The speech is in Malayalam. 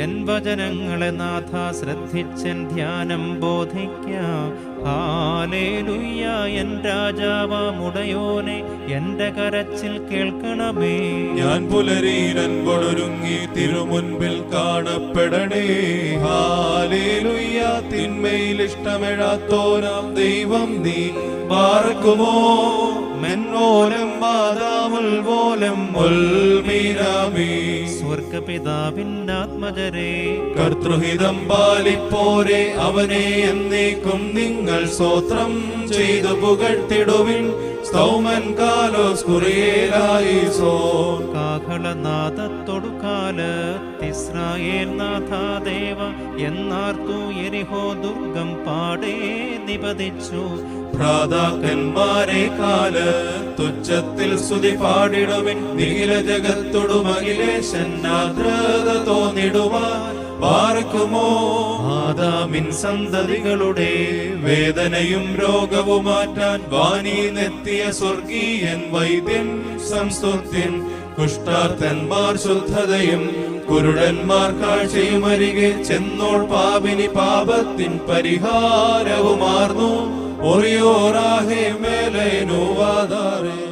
എൻ വചനങ്ങളെ നാഥ ശ്രദ്ധിച്ചൻ ധ്യാനം ബോധിക്കാം. ഹാലേലുയ്യ എൻ രാജാവാമുടയോനെ എന്റെ കരച്ചിൽ കേൾക്കണമേ. ഞാൻ പുലരീരൻപൊടൊരുങ്ങി തിരുമുൻപിൽ കാണപ്പെടണേ. ഹാലേലുയ്യ തിന്മയിൽ ഇഷ്ടമെഴാത്തോരാം ദൈവം നീ. പാർക്കുമോ? മെന്നോരം ബാദാമുൽ സ്വർഗപിതാവിന്നാത്മജരെ കർത്തൃഹിതം പാലിപ്പോരെ അവനെ എന്നേക്കും നിങ്ങൾ സ്വോത്രം ചെയ്തു പുകഴ്ത്തിടുവിൻ. സ്തൗമൻ കാലോസ് കുറിയേലായി സോൻ കാഹളനാദത്തൊടുക്കാലത്തിസ്രായേൽ നാഥാദേവ എന്നാർത്തു എരിഹോ ദുർഗം പാടേ നിപതിച്ചു. ഭ്രാതാക്കന്മാരെ കാൽ തുച്ഛത്തിൽ സ്തുതി പാടിടുവിൻ. നീല ജഗത്തൊടുമകിലേശന്നാദ്രത തോന്നിടുവാൻ. പാർക്കുമോ? ആദാമിൻ സന്തതികളുടെ വേദനയും രോഗവും മാറ്റാൻ. വാനീന്നെത്തിയ സ്വർഗീയൻ വൈദ്യൻ സംസ്തുത്യൻ കുഷ്ടാർത്ഥന്മാർ ശുദ്ധതയും കുരുടന്മാർ കാഴ്ചയും അരികെ ചെന്നോൾ പാപിനി പാപത്തിൻ പരിഹാരവുമാർന്നു. morio rahi mele nu vadare